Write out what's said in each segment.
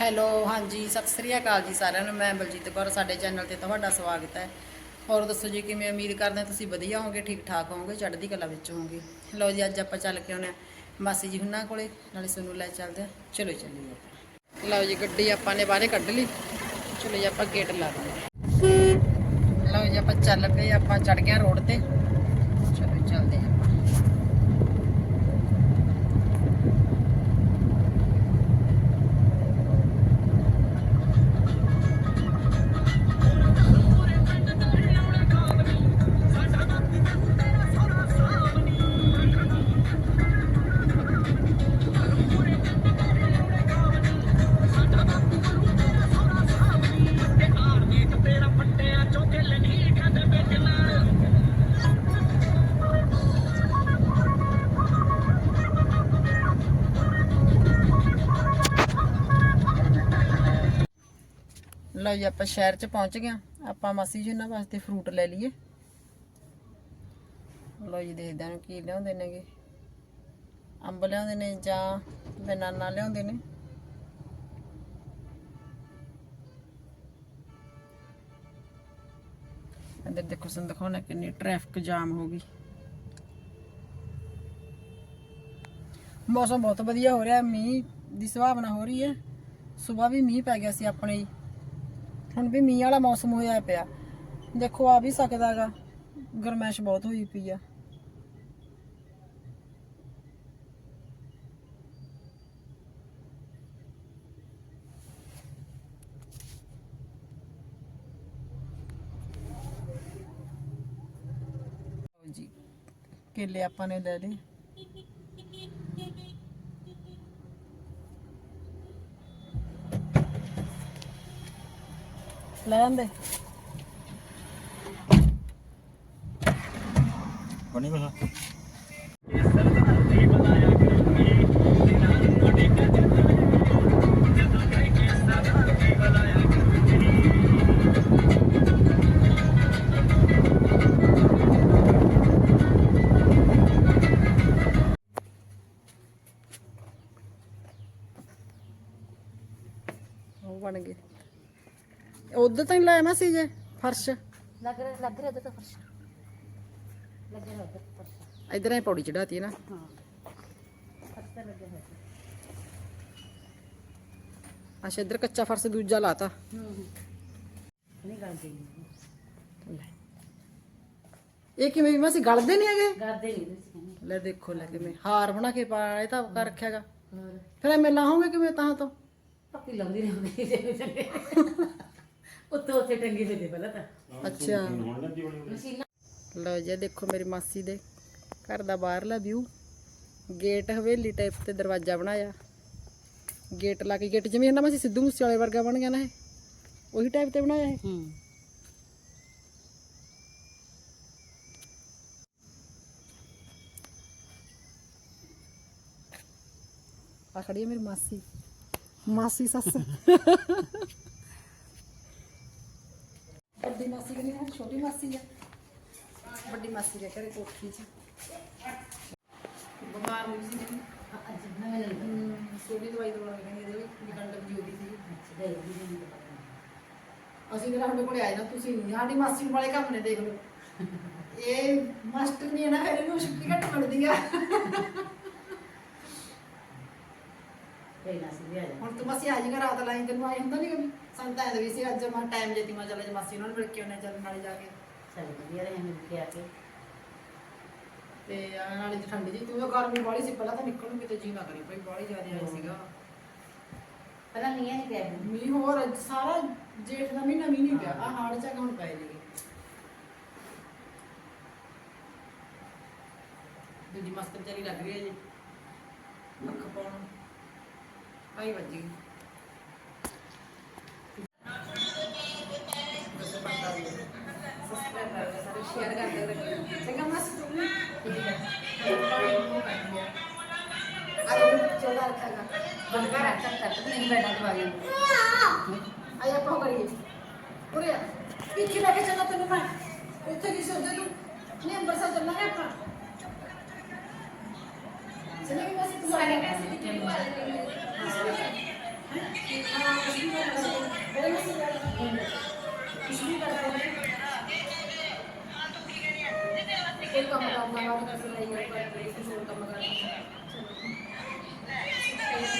Hello, ਹਾਂਜੀ, ਸਤਿ ਸ੍ਰੀ ਅਕਾਲ ਜੀ ਸਾਰਿਆਂ ਨੂੰ। ਮੈਂ ਬਲਜੀਤ ਕੌਰ, ਸਾਡੇ ਚੈਨਲ ਤੇ ਤੁਹਾਡਾ ਸਵਾਗਤ ਹੈ। ਹੋਰ ਦੱਸੋ ਜੀ, ਕਿਵੇਂ ਉਮੀਦ ਕਰਦੇ ਹਾਂ? ਤੁਸੀਂ ਵਧੀਆ ਹੋਵੋਗੇ ਠੀਕ ਠਾਕ ਹੋਵੋਗੇ, ਚੜ੍ਹਦੀ ਕਲਾ ਵਿੱਚ ਹੋਵੋਗੇ? ਲਓ ਜੀ, ਅੱਜ ਆਪਾਂ ਚੱਲ ਕੇ ਆਉਣੇ ਆ ਮਾਸੀ ਜੀ ਹੁਣਾਂ ਕੋਲੇ, ਨਾਲੇ ਸਾਨੂੰ ਲੈ ਚੱਲਦੇ ਆ ਚਲੋ ਚੱਲੀਏ ਆਪਾਂ। ਲਓ ਜੀ, ਗੱਡੀ ਆਪਾਂ ਨੇ ਬਾਹਰੇ ਕੱਢ ਲਈ। ਚਲੋ ਜੀ, ਆਪਾਂ ਗੇਟ ਲਾ ਦਿੰਦੇ ਲਓ ਜੀ, ਆਪਾਂ ਚੱਲ ਪਏ ਆਪਾਂ ਚੜ ਗਏ ਰੋਡ ਤੇ। ਚਲੋ ਚੱਲਦੇ ਹਾਂ। ਲਓ ਜੀ, ਆਪਾਂ ਸ਼ਹਿਰ 'ਚ ਪਹੁੰਚ ਗਏ ਆਪਾਂ ਮਾਸੀ ਜੀ ਉਹਨਾਂ ਵਾਸਤੇ ਫਰੂਟ ਲੈ ਲਈਏ। ਲਓ ਜੀ, ਦੇਖਦੇ ਹਾਂ ਕੀ ਲਿਆਉਂਦੇ ਨੇਗੇ। ਅੰਬ ਲਿਆਉਂਦੇ ਨੇ ਜਾਂ ਬਨਾਨਾ ਲਿਆਉਂਦੇ ਨੇ। ਅੰਦਰ ਦੇਖੋ, ਸਾਨੂੰ ਦਿਖਾਉਣਾ ਕਿੰਨੀ ਟ੍ਰੈਫਿਕ ਜਾਮ ਹੋ ਗਈ। ਮੌਸਮ ਬਹੁਤ ਵਧੀਆ ਹੋ ਰਿਹਾ, ਮੀਂਹ ਦੀ ਸੰਭਾਵਨਾ ਹੋ ਰਹੀ ਹੈ। ਸਵੇਰ ਵੀ ਮੀਂਹ ਪੈ ਗਿਆ ਸੀ ਆਪਣੇ ਹੁਣ ਵੀ ਮੀਂਹ ਵਾਲਾ ਮੌਸਮ ਹੋਇਆ ਪਿਆ। ਦੇਖੋ ਆ ਵੀ ਸਕਦਾਗਾ ਗਰਮੈਸ਼ ਬਹੁਤ ਹੋਈ ਪਈ ਆ। ਜੀ, ਕੇਲੇ ਆਪਾਂ ਨੇ ਲੈ ਲਏ। ਲੈ ਆਂਦੇ ਬਣੀ ਬਸਾ। ਉਹ ਬਣ ਗਏ। ਉਧਰ ਤਾਂ ਹੀ ਲਾਇਆ ਮੈਂ ਸੀ ਜੇ ਫਰਸ਼ ਲੱਗ ਰਿਹਾ ਲੱਗ ਰਿਹਾ ਤਾਂ ਫਰਸ਼ ਲੱਗ ਰਿਹਾ ਉਧਰ ਫਰਸ਼ ਇਧਰ ਹੀ ਪੌੜੀ ਚੜਾਤੀ ਨਾ ਹਾਂ ਫਰਸ਼ ਤਾਂ ਲੱਗਿਆ ਹੋਇਆ ਅੱਛਾ ਇਧਰ ਕੱਚਾ ਫਰਸ਼ ਦੂਜਾ ਲਾਤਾ ਹੂੰ ਹੂੰ ਨਹੀਂ ਗਲਦੇ ਲੈ। ਇਹ ਕਿਵੇਂ ਵੀ ਅਸੀਂ ਗਲਦੇ ਨਹੀਂ ਹੈਗੇ ਗਲਦੇ ਨਹੀਂ ਤੁਸੀਂ ਕਹਿੰਦੇ ਲੈ ਦੇਖੋ ਲੈ ਕਿਵੇਂ ਹਾਰ ਬਣਾ ਕੇ ਪਾ ਇਹ ਤਾਂ ਕਰ ਰੱਖਿਆਗਾ ਹੋਰ ਫਿਰ ਐਵੇਂ ਲਾਹੋਗੇ ਕਿਵੇਂ ਤਾਂ ਤੋਂ ਪੱਕੀ ਲਾਉਂਦੀ ਰਹਿੰਦੀ ਜਿਵੇਂ ਚੰਗੇ ਉੱਤੋਂ ਉੱਥੇ ਟੰਗੀ ਹੋਈ ਦੇ ਪਹਿਲਾਂ ਤਾਂ। ਅੱਛਾ। ਲਓ ਜੀ ਦੇਖੋ ਮੇਰੀ ਮਾਸੀ ਦੇ ਘਰ ਦਾ ਬਾਹਰਲਾ ਵਿਊ ਗੇਟ ਹਵੇਲੀ ਟਾਈਪ ਤੇ ਦਰਵਾਜ਼ਾ ਬਣਾਇਆ। ਗੇਟ ਲਾ ਕੇ ਗੇਟ ਜਿਵੇਂ ਹੁੰਦਾ ਮਾਸੀ ਸਿੱਧੂ ਮੂਸੇ ਵਾਲੇ ਵਰਗਾ ਬਣ ਗਿਆ ਨਾ ਇਹ ਉਹੀ ਟਾਈਪ ਤੇ ਬਣਾਇਆ ਇਹ। ਹੂੰ। ਆ ਖੜੀ ਹੈ ਮੇਰੀ ਮਾਸੀ। ਮਾਸੀ ਸੱਸ। ਵੱਡੀ ਮਾਸੀ ਕਿ ਨਹੀਂ ਛੋਟੀ ਮਾਸੀ ਆ। ਵੱਡੀ ਮਾਸੀ ਦੇ ਘਰੇ ਕੋਠੀ 'ਚ। ਬਿਮਾਰ ਹੋਈ ਸੀ ਜਿਹੜੀ ਅੱਜ ਨਵੇਂ ਲੱਗ ਹਮ, ਛੋਟੀ ਦਵਾਈ ਦਵਾਉਣ ਗਏ ਇਹਦੇ ਵੀ ਕੰਡਮ ਦੀ ਹੋ ਗਈ ਸੀ। ਗਏ ਵੀ ਅਸੀਂ ਜਿਹੜਾ ਸਾਡੇ ਕੋਲੇ ਆਏ ਨਾ ਤੁਸੀਂ ਨਹੀਂ। ਸਾਡੀ ਮਾਸੀ ਨੂੰ ਵਾਲੇ ਕੰਮ ਨੇ ਦੇਖ ਲਓ। ਇਹ ਮਾਸਟਰ ਨਹੀਂ ਹੈ ਨਾ ਫਿਰ ਇਹਨੂੰ ਛੁੱਟੀ ਘੱਟ ਮਿਲਦੀ ਆ। ਪਹਿਲਾਂ ਸੀ ਵੀ ਆ ਜਾ। ਹੁਣ ਤੂੰ ਮਾਸੀ ਅੱਜ ਘਰ ਰਾਤ ਲਾਈ ਤੈਨੂੰ ਆਏ ਹੁੰਦਾ ਨਹੀਂ ਕभी ਸਾਨੂੰ ਤਾਂ ਐਂ ਵੀ ਸੀ ਅੱਜ ਮੈਂ ਟਾਈਮ ਜੇਤੀ ਮੈਂ ਚੱਲ ਅੱਜ ਮਾਸੀ ਉਹਨਾਂ ਨੂੰ ਮਿਲ ਕੇ ਉਹਨੇ ਚੱਲ ਨਾਲੇ ਜਾ ਕੇ। ਚੱਲ ਵਧੀਆ ਰਹੇ ਮਿਲ ਕੇ ਆ ਕੇ। ਤੇ ਆ ਨਾਲੇ ਜੀ ਠੰਡੀ ਜੀ ਤੂੰ ਤਾਂ ਗਰਮੀ ਬਾਹਲੀ ਸੀ ਪਹਿਲਾਂ ਤਾਂ ਨਿਕਲਣ ਨੂੰ ਕਿਤੇ ਜੀ ਨਾ ਕਰੀ ਭਾਈ ਬਾਹਲੀ ਜ਼ਿਆਦਾ ਆਈ ਸੀਗਾ। ਪਹਿਲਾਂ ਨਹੀਂ ਆਈ ਪਿਆ ਮੀਂਹ ਹੋਰ ਅੱਜ ਸਾਰਾ ਜੇਠ ਦਾ ਮਹੀਨਾ ਮੀਂਹ ਨਹੀਂ ਪਿਆ ਆ ਹਾੜ ਚੱਕ ਹੁਣ ਪਏ ਨੇ ਦੂਜੀ ਮਸਤ ਵਿਚਾਰੀ ਲੱਗ ਰਹੀ ਹੈ ਜੀ ਅੱਖ ਪਾਉਣ। ਆਈ ਵੱਜੀ ਸ਼ੇਅਰ ਕਰਦੇ ਰਹੇ ਚੰਗਾ ਮਸਤ ਤੂੰ ਆਈ ਚੋਦਾ ਰੱਖਾਗਾ ਬੰਦਾ ਰੱਖ ਤੱਕ ਨਹੀਂ ਬੈਠਾ ਦਵਾਈ ਆਈ ਆਪਾਂ ਉਹ ਕਰੀਏ ਉਰੇ ਆ ਪਿੱਛੇ ਲੈ ਕੇ ਚੱਲਾਂ ਤੈਨੂੰ ਮੈਂ ਉੱਥੇ ਨਹੀਂ ਸੋਦੇ ਤੂੰ ਨਹੀਂ ਅੰਬਰਸਰ ਚੱਲਾਂਗੇ ਆਪਾਂ ਚਲੇ ਗਏ ਬਸ ਤੂੰ ਸਾਰੇ ਪੈਸੇ ਦਿੱਤੇ ਹਾਂ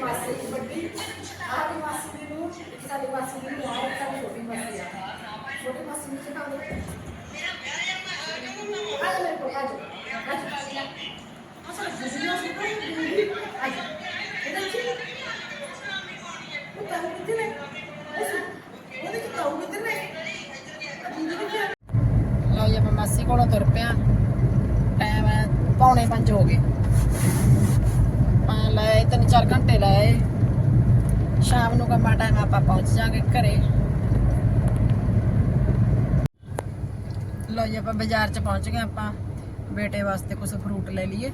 ਸਾਡੀ ਮਾਸੀ ਵੱਡੀ ਆਹ ਮਾਸੀ ਦੀ ਨੂੰ ਸਾਡੀ ਮਾਸੀ ਦੀ ਨੂੰ ਆਹ ਸਾਡੀ ਛੋਟੀ ਮਾਸੀ ਆ ਛੋਟੀ ਮਾਸੀ ਨੂੰ ਸਿਖਾ ਦੇ ਆ ਲੈ ਮੇਰੇ ਕੋਲ ਆ ਜਾ ਆ ਜਾ ਆ ਸਾਡਾ ਵੀਡੀਓ ਸਿਖਾ ਆ ਜਾ ਇਹਦਾ ਕੀ ਉਹ ਤਾਂ ਕਿੱਥੇ ਨੇ ਉਹਦੇ ਕਿਤਾ ਉਹ ਕਿੱਥੇ ਨੇ ਲਓ ਜੀ, ਆਪਾਂ ਮਾਸੀ ਕੋਲੋਂ ਤੁਰ ਪਿਆ। ਟਾਈਮ ਹੈ, ਪੌਣੇ 5 ਹੋ ਗਏ। ਲਾਏ ਤਿੰਨ ਚਾਰ ਘੰਟੇ ਲਾਏ। ਸ਼ਾਮ ਨੂੰ ਕੰਮਾ ਟਾਈਮ ਆਪਾਂ ਪਹੁੰਚ ਜਾਾਂਗੇ ਘਰੇ। ਲਓ ਜੀ, ਆਪਾਂ ਬਾਜ਼ਾਰ 'ਚ ਪਹੁੰਚ ਗਏ ਆਪਾਂ। ਬੇਟੇ ਵਾਸਤੇ ਕੁਝ ਫਰੂਟ ਲੈ ਲਈਏ।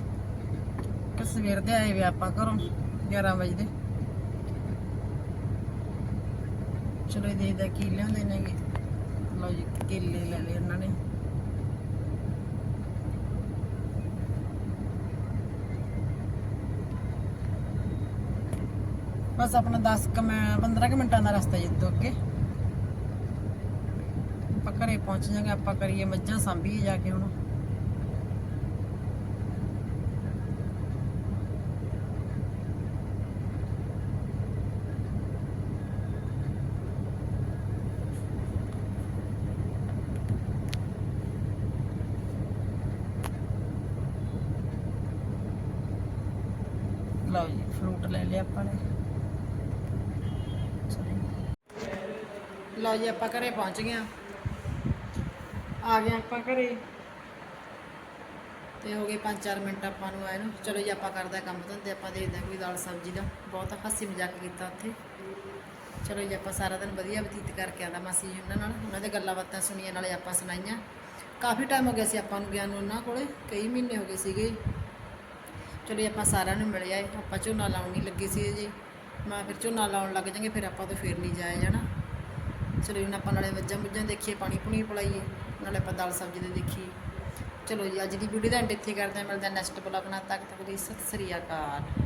ਕਿ ਸਵੇਰ ਦੇ ਆਏ ਵੇ ਆਪਾਂ ਘਰੋਂ 11 ਵਜੇ। ਦੇ ਚਲੋ ਇਹ ਦੇਖਦਾ ਕੀ ਲਿਆਉਂਦੇ ਨੇਗੇ। ਲਓ ਜੀ, ਕੇਲੇ ਲੈ ਲਏ ਉਹਨਾਂ ਨੇ। ਬਸ ਆਪਣਾ 10 ਕ ਮੈਂ 15 ਕੁ ਮਿੰਟਾਂ ਦਾ ਰਸਤਾ ਜੀ ਅੱਗੇ। ਆਪਾਂ ਘਰੇ ਪਹੁੰਚ ਜਾਾਂਗੇ, ਆਪਾਂ ਕਰੀਏ ਮੱਝਾਂ ਸਾਂਭੀਏ ਜਾ ਕੇ ਹੁਣ। ਲਓ ਜੀ ਫਰੂਟ ਲੈ ਲਿਆ ਆਪਾਂ ਨੇ। ਲਓ ਜੀ, ਆਪਾਂ ਘਰੇ ਪਹੁੰਚ ਗਏ ਹਾਂ। ਆ ਗਏ ਆਪਾਂ ਘਰੇ। ਤੇ ਹੋ ਗਏ 5-4 ਮਿੰਟ ਆਪਾਂ ਨੂੰ ਆਏ ਨੂੰ। ਚਲੋ ਜੀ, ਆਪਾਂ ਕਰਦਾ ਕੰਮ ਧੰਦੇ, ਆਪਾਂ ਦੇਖਦੇ ਹਾਂ ਕੋਈ ਦਾਲ ਸਬਜ਼ੀ ਦਾ। ਬਹੁਤ ਹਾਸੀ ਮਜ਼ਾਕ ਕੀਤਾ ਉੱਥੇ। ਚਲੋ ਜੀ, ਆਪਾਂ ਸਾਰਾ ਦਿਨ ਵਧੀਆ ਬਤੀਤ ਕਰਕੇ ਆਂਦਾ ਮਾਸੀ ਜੀ ਉਹਨਾਂ ਨਾਲ। ਉਹਨਾਂ ਦੇ ਗੱਲਾਂ ਬਾਤਾਂ ਸੁਣੀਆਂ, ਨਾਲੇ ਆਪਾਂ ਸੁਣਾਈਆਂ। ਕਾਫੀ ਟਾਈਮ ਹੋ ਗਿਆ ਸੀ ਆਪਾਂ ਨੂੰ ਗਿਆ ਨੂੰ ਉਹਨਾਂ ਕੋਲੇ। ਕਈ ਮਹੀਨੇ ਹੋ ਗਏ ਸੀਗੇ। ਚਲੋ ਜੀ, ਆਪਾਂ ਸਾਰਿਆਂ ਨੂੰ ਮਿਲ ਜਾਏ ਆਪਾਂ ਝੋਨਾ ਲਾਉਣ ਨਹੀਂ ਲੱਗੇ ਸੀ ਜੀ। ਮੈਂ ਫਿਰ ਝੋਨਾ ਲਾਉਣ ਲੱਗ ਜਾਂਗੇ, ਫਿਰ ਆਪਾਂ ਤੋਂ ਫਿਰ ਨਹੀਂ ਜਾਇਆ ਜਾਣਾ। ਚਲੋ ਹੁਣ ਆਪਾਂ ਨਾਲੇ ਮੱਝਾਂ ਮੁੱਝਾਂ ਦੇਖੀਏ, ਪਾਣੀ ਪੁਣੀ ਪਲਾਈਏ, ਨਾਲੇ ਆਪਾਂ ਦਾਲ ਸਬਜ਼ੀ ਦੇ ਦੇਖੀਏ। ਚਲੋ ਜੀ, ਅੱਜ ਦੀ ਵੀਡੀਓ ਦਾ ਐਂਡ ਇੱਥੇ ਕਰਦੇ ਹਾਂ, ਮਿਲਦੇ ਹਾਂ ਨੈਕਸਟ ਬਲੌਗ ਨਾਲ ਤੱਕ ਤੱਕ ਦੀ ਸਤਿ ਸ੍ਰੀ ਅਕਾਲ।